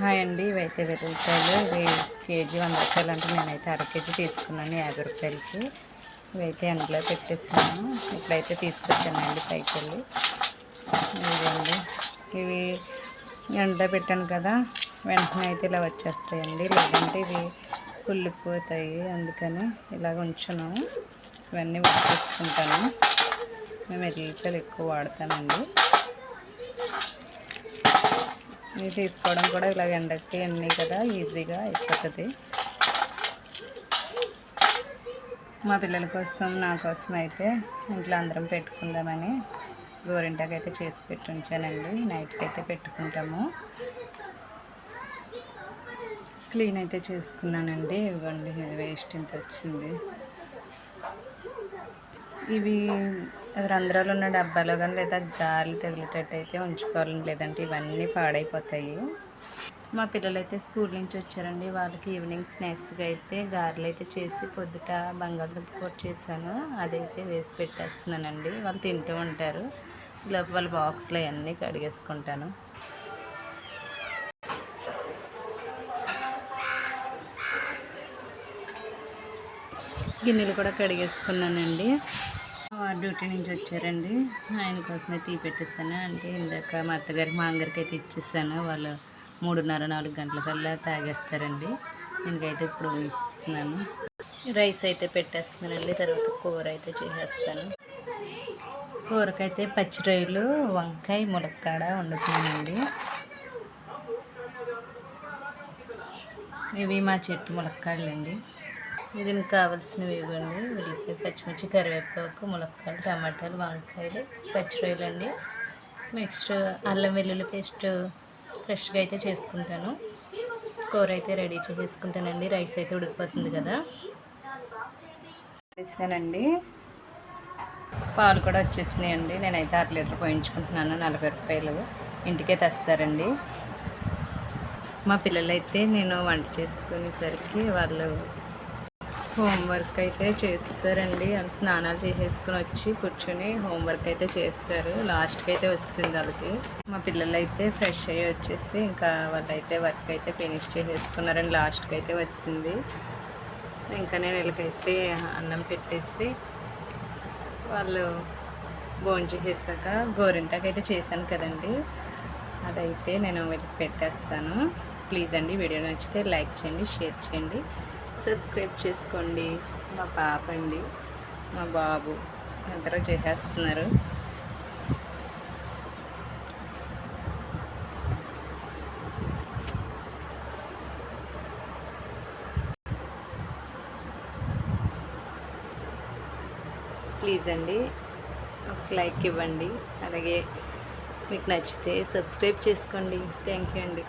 Hi అండి. ఇవైతే వెల్లుల్లిపాయలు ఇవి కేజీ వంద రూపాయలు అంటే నేనైతే అర కేజీ తీసుకున్నాను. యాభై రూపాయలకి. ఇవైతే ఎండలో పెట్టేస్తున్నాను. ఇప్పుడైతే తీసుకొచ్చానండి పైకి వెళ్ళి ఇదండి ఇవి ఎండలో పెట్టాను కదా వెంటనే అయితే ఇలా వచ్చేస్తాయండి. లేదంటే ఇవి కుళ్ళిపోతాయి. అందుకని ఇలాగ ఉంచున్నాము ఇవన్నీ వచ్చేసుకుంటాను మేము ఎల్లిపాయలు ఎక్కువ వాడతామండి ఇవి తీసుకోవడం కూడా ఇలాగ ఎండకి అన్నీ కదా ఈజీగా అయిపోతుంది. మా పిల్లల కోసం నా కోసం అయితే ఇంట్లో అందరం పెట్టుకుందామని గోరింటాకు అయితే చేసి పెట్టి ఉంచానండి నైట్కి అయితే పెట్టుకుంటాము. క్లీన్ అయితే చేసుకున్నానండి. ఇవ్వండి వేస్ట్ ఇంత వచ్చింది. ఇవి రంధ్రాలు ఉన్న డబ్బాలో కానీ లేదా గాలి తగిలేటట్టు అయితే ఉంచుకోవాలని లేదంటే ఇవన్నీ పాడైపోతాయి. మా పిల్లలు అయితే స్కూల్ నుంచి వచ్చారండి. వాళ్ళకి ఈవినింగ్ స్నాక్స్గా అయితే గారెలు అయితే చేసి పొద్దుట బంగాళదుంప కూర చేశాను. అదైతే వేసి పెట్టేస్తున్నానండి. వాళ్ళు తింటూ ఉంటారు. లోపల వాళ్ళ బాక్స్లో అవన్నీ కడిగేసుకుంటాను. గిన్నెలు కూడా కడిగేసుకున్నానండి. డ్యూటీ నుంచి వచ్చారండి. ఆయన కోసమే టీ పెట్టిస్తాను. అంటే ఇందాక మా అత్తగారికి మా అందరికి అయితే ఇచ్చేస్తాను. వాళ్ళు మూడున్నర నాలుగు గంటల కల్లా తాగేస్తారండి. నేనకైతే ఇప్పుడు ఇస్తున్నాను. రైస్ అయితే పెట్టేస్తున్నానండి. తర్వాత కూర అయితే చేసేస్తాను. కూరకైతే పచ్చి రొయ్యలు వంకాయ ములక్కాడ వండుతున్నానండి. ఇవి మా చెట్టు ములక్కాడలండి. దీనికి కావాల్సినవి ఇవ్వండి. ఉల్లిపాయ పచ్చిమిర్చి కరివేపాకు ములక్కాయలు టమాటాలు వంకాయలు పచ్చిరొయ్యలు అండి నెక్స్ట్ అల్లం వెల్లుల్లి పేస్ట్ ఫ్రెష్గా అయితే చేసుకుంటాను. కూర అయితే రెడీ చేసుకుంటానండి రైస్ అయితే ఉడికిపోతుంది కదా. వేసానండి పాలు కూడా వచ్చేసినాయండి. నేనైతే అర లీటర్ పోయించుకుంటున్నాను. నలభై రూపాయలు ఇంటికే తెస్తారండి. మా పిల్లలైతే నేను వంట చేసుకునేసరికి వాళ్ళు హోంవర్క్ అయితే చేస్తారండి. వాళ్ళు స్నానాలు చేసేసుకుని వచ్చి కూర్చొని హోంవర్క్ అయితే చేస్తారు. లాస్ట్కి అయితే వచ్చింది వాళ్ళకి. మా పిల్లలు అయితే ఫ్రెష్ అయ్యి వచ్చేసి ఇంకా వాళ్ళైతే వర్క్ అయితే ఫినిష్ చేసేసుకున్నారండి లాస్ట్కి అయితే వచ్చింది. ఇంకా నేను వీళ్ళకైతే అన్నం పెట్టేసి వాళ్ళు భోంచేసాక గోరింటాకు అయితే చేశాను కదండి. అదైతే నేను వీళ్ళకి పెట్టేస్తాను. ప్లీజ్ అండి వీడియో నచ్చితే లైక్ చేయండి షేర్ చేయండి. సబ్స్క్రైబ్ చేసుకోండి. మా పాప అండి మా బాబు. అందరూ చేసేస్తున్నారు. ప్లీజ్ అండి ఒక లైక్ ఇవ్వండి. అలాగే మీకు నచ్చితే సబ్స్క్రైబ్ చేసుకోండి. థ్యాంక్ యూ అండి.